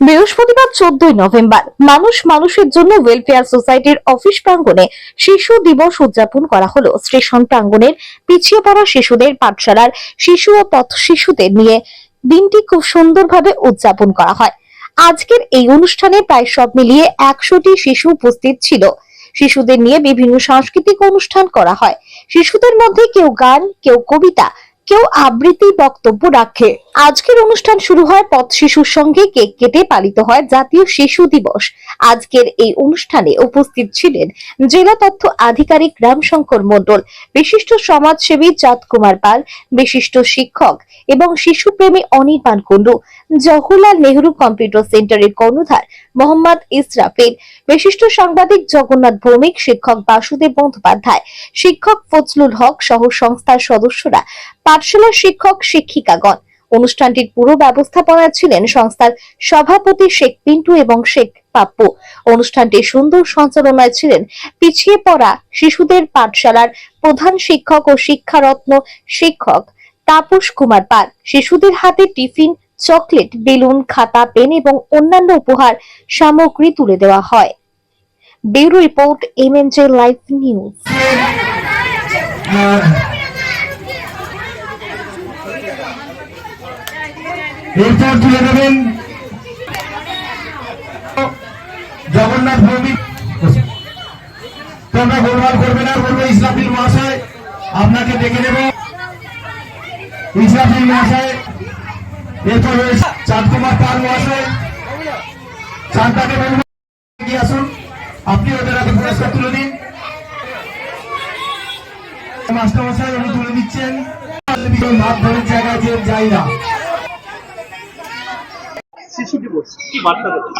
বৃহস্পতিবার চোদ্দই নভেম্বর, মানুষ মানুষের জন্য ওয়েলফেয়ার সোসাইটির অফিস প্রাঙ্গণে শিশু দিবস উদযাপন করা হলো। স্টেশন প্রাঙ্গণের পিছিয়ে পড়া শিশুদের পাঠশালার শিশু ও পথ শিশুদের নিয়ে দিনটি খুব সুন্দরভাবে উদযাপন করা হয়। আজকের এই অনুষ্ঠানে প্রায় সব মিলিয়ে একশোটি শিশু উপস্থিত ছিল। শিশুদের নিয়ে বিভিন্ন সাংস্কৃতিক অনুষ্ঠান করা হয়। শিশুদের মধ্যে কেউ গান, কেউ কবিতা কেউ আবৃত্তি বক্তব্য রাখে। আজকের অনুষ্ঠান শুরু হয় পথ শিশুর সঙ্গে কেক কেটে পালিত হয় জাতীয় শিশু দিবস। আজকের এই অনুষ্ঠানে উপস্থিত ছিলেন জেলা তথ্য আধিকারিক রামশঙ্কর মণ্ডল, বিশিষ্ট সমাজসেবী চাঁদ কুমার পাল, বিশিষ্ট শিক্ষক এবং শিশুপ্রেমী অনির্বাণ কুণ্ডু, জওহরলাল নেহরু কম্পিউটার সেন্টারের কর্ণধার মোহাম্মদ ইসরাফিল। বিশিষ্ট সাংবাদিক জগন্নাথ ভৌমিক, শিক্ষক বাসুদেব বন্দ্যোপাধ্যায়, শিক্ষক ফজলুল হক সহ সংস্থার সদস্যরা পাঠশালার শিক্ষক শিক্ষিকাগণ। অনুষ্ঠানটির পুরো ব্যবস্থাপনায় ছিলেন সংস্থার সভাপতি শেখ পিন্টু এবং শেখ পাপ্পু। অনুষ্ঠানটি সুন্দর সঞ্চালনায় ছিলেন পিছিয়ে পড়া শিশুদের পাঠশালার প্রধান শিক্ষক ও শিক্ষারত্ন শিক্ষক তাপস কুমার পাল। শিশুদের হাতে টিফিন চকলেট, বেলুন, খাতা, পেন এবং অন্যান্য উপহার সামগ্রী তুলে দেওয়া হয়। Bureau report, MNJ live news. এরপর তুলে দেবেন জগন্নাথ ভৌমিক। তোমরা গোলমাল করবে না ইসলাফিল মহাশয়, আপনাকে নেব। ইসলাফিল মহাশয় এরপর চাঁদ কুমার পাল মহাশয়। আসুন। আপনি ওদের হাতে পুরস্কার তুলে দিন। মাস্টার মশাই উনি তুলে দিচ্ছেন। না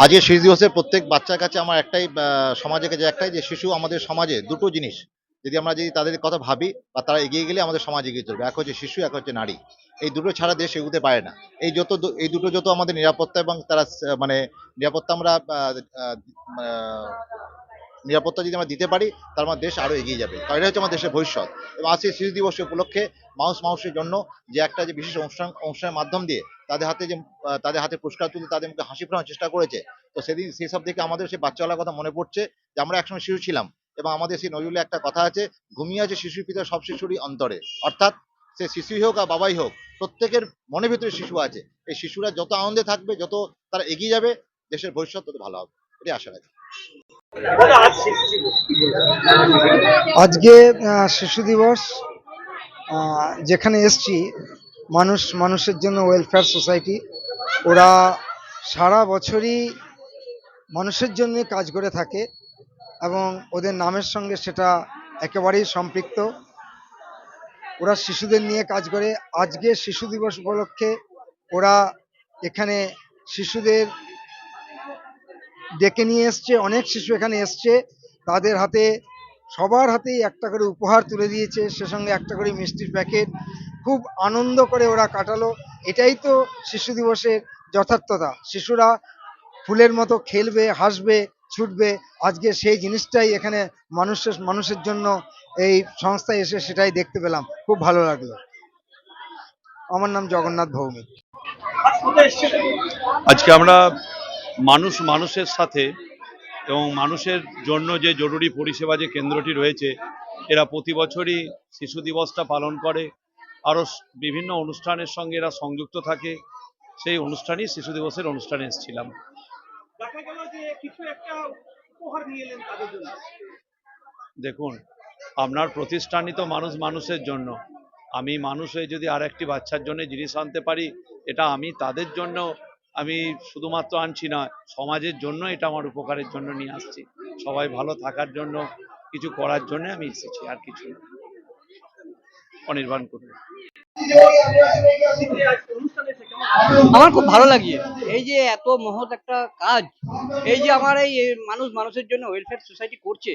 আজকে শিশু দিবসে প্রত্যেক বাচ্চার কাছে আমার একটাই সমাজের কাছে একটাই যে শিশু আমাদের সমাজে দুটো জিনিস। যদি আমরা যদি তাদের কথা ভাবি বা তারা এগিয়ে গেলে আমাদের সমাজ এগিয়ে চলবে। এক হচ্ছে শিশু, এক হচ্ছে নারী। এই দুটো ছাড়া দেশ এগুতে পারে না। এই যত এই দুটো যত আমাদের নিরাপত্তা এবং তারা মানে নিরাপত্তা আমরা নিরাপত্তা যদি আমরা দিতে পারি তার মানে দেশ আরও এগিয়ে যাবে। কারণ এটা হচ্ছে আমার দেশের ভবিষ্যৎ। এবং আজকে শিশু দিবস উপলক্ষে মানুষ মানুষের জন্য যে একটা যে বিশেষ অনুষ্ঠান, অনুষ্ঠানের মাধ্যম দিয়ে তাদের হাতে যে তাদের হাতে পুরস্কার তুলে তাদের মুখে হাসি ফোটানোর চেষ্টা করেছে, তো সেদিন সেই সব দেখে আমাদের সেই বাচ্চাওয়ালার কথা মনে পড়ছে যে আমরা একসময় শিশু ছিলাম। এবং আমাদের সেই নজরুলে একটা কথা আছে, ঘুমিয়ে আছে শিশু পিতা সব শিশুরই অন্তরে। অর্থাৎ সে শিশুই হোক আর বাবাই হোক, প্রত্যেকের মনের ভিতরে শিশু আছে। এই শিশুরা যত আনন্দে থাকবে, যত তারা এগিয়ে যাবে, দেশের ভবিষ্যৎ তত ভালো হবে। এটাই আশা রাখি? আজকে শিশু দিবস যেখানে এসছি, মানুষ, মানুষের জন্য ওয়েলফেয়ার সোসাইটি ওরা সারা বছরই মানুষের জন্য কাজ করে থাকে। এবং ওদের নামের সঙ্গে সেটা একেবারেই সম্পৃক্ত। ওরা শিশুদের নিয়ে কাজ করে। আজকে শিশু দিবস উপলক্ষে ওরা এখানে শিশুদের ডেকে নিয়ে এসছে, অনেক শিশু এখানে এসছে। তাদের হাতে, সবার হাতেই একটা করে উপহার তুলে দিয়েছে। সে সঙ্গে একটা করে মিষ্টির প্যাকেট। খুব আনন্দ করে ওরা কাটালো। এটাই তো শিশু দিবসের যথার্থতা। শিশুরা ফুলের মতো খেলবে, হাসবে ছুটবে। আজকে সেই জিনিসটাই এখানে মানুষের মানুষের জন্য এই সংস্থায় এসে সেটাই দেখতে পেলাম। খুব ভালো লাগল। আমার নাম জগন্নাথ ভৌমিক। আজকে আমরা মানুষ, মানুষের সাথে এবং মানুষের জন্য যে জরুরি পরিষেবা যে কেন্দ্রটি রয়েছে, এরা প্রতি বছরই শিশু দিবসটা পালন করে। আরও বিভিন্ন অনুষ্ঠানের সঙ্গে এরা সংযুক্ত থাকে। সেই অনুষ্ঠানই শিশু দিবসের অনুষ্ঠানে এসেছিলাম। দেখা গেল যে কিছু একটা উপহার নিয়ে এলেন তাদের জন্য। দেখুন আপনার প্রতিষ্ঠানই তো মানুষ মানুষের জন্য। আমি মানুষ হয়ে যদি আর একটি বাচ্চার জন্য জিনিস আনতে পারি এটা আমি তাদের জন্য আমি শুধুমাত্র আনছি না সমাজের জন্য এটা আমার উপকারের জন্য নিয়ে আসছি। সবাই ভালো থাকার জন্য কিছু করার জন্য আমি এসেছি আর কিছু না। অনির্বাণ করবে? আমার খুব ভালো লাগে এই যে এত মহৎ একটা কাজ এই যে আমার এই মানুষ মানুষের জন্য ওয়েলফেয়ার সোসাইটি করছে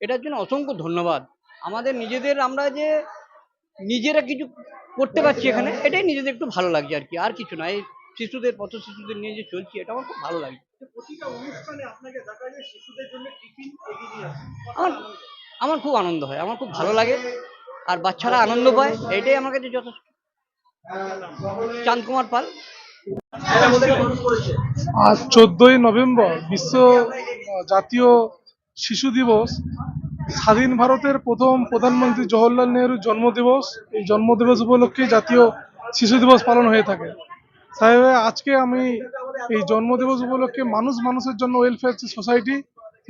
এটার জন্য অসংখ্য ধন্যবাদ। আমাদের নিজেদের আমরা যে নিজেরা কিছু করতে পারছি এখানে এটাই নিজেদের একটু ভালো লাগছে আর কি আর কিছু না। এই শিশুদের পথ শিশুদের নিয়ে যে চলছি এটা আমার খুব ভালো লাগে। যে প্রতিটা অনুষ্ঠানে আপনাকে দেখা যায় শিশুদের জন্য টিফিন এগিয়ে নিয়ে আসেন আমার আমার খুব আনন্দ হয় আমার খুব ভালো লাগে আর বাচ্চারা আনন্দ পায় এটাই আমার কাছে যথেষ্ট। চাঁদ কুমার পাল। আজ চোদ্দই নভেম্বর বিশ্ব জাতীয় শিশু দিবস। স্বাধীন ভারতের প্রথম প্রধানমন্ত্রী জওহরলাল নেহরুর জন্মদিবস। এই জন্মদিবস উপলক্ষে জাতীয় শিশু দিবস পালন হয়ে থাকে। সাহেব, আজকে আমি এই জন্মদিবস উপলক্ষে মানুষ মানুষের জন্য ওয়েলফেয়ার সোসাইটি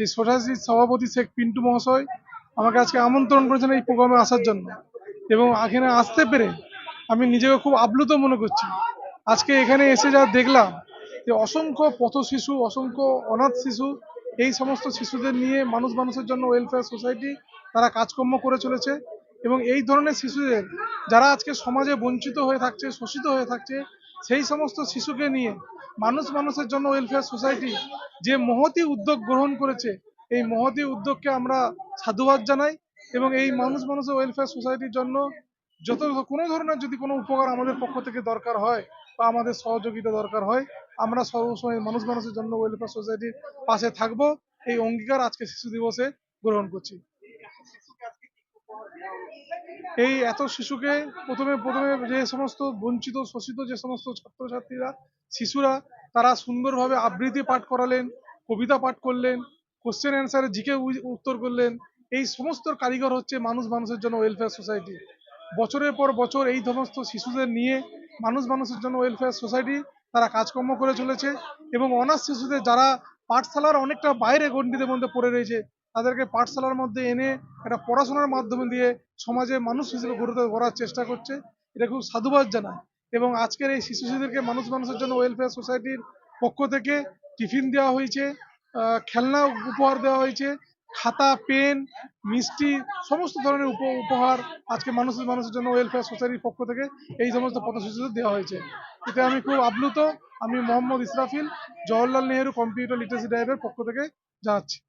এই সোসাইটির সভাপতি শেখ পিন্টু মহাশয় আমাকে আজকে আমন্ত্রণ করেছেন এই প্রোগ্রামে আসার জন্য। এবং এখানে আসতে পেরে আমি নিজেকে খুব আপ্লুত মনে করছি। আজকে এখানে এসে যা দেখলাম যে অসংখ্য পথ শিশু, অসংখ্য অনাথ শিশু, এই সমস্ত শিশুদের নিয়ে মানুষ মানুষের জন্য ওয়েলফেয়ার সোসাইটি তারা কাজকর্ম করে চলেছে এবং এই ধরনের শিশুদের যারা আজকে সমাজে বঞ্চিত হয়ে থাকছে, শোষিত হয়ে থাকছে, সেই সমস্ত শিশুকে নিয়ে মানুষ মানুষের জন্য ওয়েলফেয়ার সোসাইটি যে মহতি উদ্যোগ গ্রহণ করেছে, এই মহতি উদ্যোগকে আমরা সাধুবাদ জানাই এবং এই মানুষ মানুষের ওয়েলফেয়ার সোসাইটির জন্য যত কোনো ধরনের যদি কোনো উপকার আমাদের পক্ষ থেকে দরকার হয় বা আমাদের সহযোগিতা দরকার হয়, আমরা সবসময় মানুষ মানুষের জন্য ওয়েলফেয়ার সোসাইটির পাশে থাকব। এই অঙ্গীকার আজকে শিশু দিবসে গ্রহণ করছি। এই এত শিশুকে প্রথমে প্রথমে যে সমস্ত বঞ্চিত, শোষিত যে সমস্ত ছাত্রছাত্রীরা, শিশুরা, তারা সুন্দরভাবে আবৃত্তি পাঠ করালেন, কবিতা পাঠ করলেন কোশ্চেন অ্যান্সারে জিকে উত্তর করলেন। এই সমস্ত কারিগর হচ্ছে মানুষ মানুষের জন্য ওয়েলফেয়ার সোসাইটি বছরের পর বছর এই সমস্ত শিশুদের নিয়ে মানুষ মানুষের জন্য ওয়েলফেয়ার সোসাইটি তারা কাজকর্ম করে চলেছে এবং অনার্স শিশুদের যারা পাঠশালার অনেকটা বাইরে গণ্ডিতের মধ্যে পড়ে রয়েছে, তাদেরকে পাঠশালার মধ্যে এনে একটা পড়াশোনার মাধ্যমে দিয়ে সমাজে মানুষ হিসেবে গড়ে গড়ার চেষ্টা করছে, এটা খুব সাধুবাদ জানায়। এবং আজকের এই শিশু শিশুদেরকে মানুষ মানুষের জন্য ওয়েলফেয়ার সোসাইটির পক্ষ থেকে টিফিন দেওয়া হয়েছে খেলনা উপহার দেওয়া হয়েছে খাতা, পেন, মিষ্টি, সমস্ত ধরনের উপ- উপহার আজকে মানুষের মানুষের জন্য ওয়েলফেয়ার সোসাইটির পক্ষ থেকে এই সমস্ত পথশিশুদের দেওয়া হয়েছে। এতে আমি খুব আপ্লুত। আমি মোহাম্মদ ইসরাফিল জওহরলাল নেহেরু কম্পিউটার লিটারেসি ড্রাইভের পক্ষ থেকে জানাচ্ছি।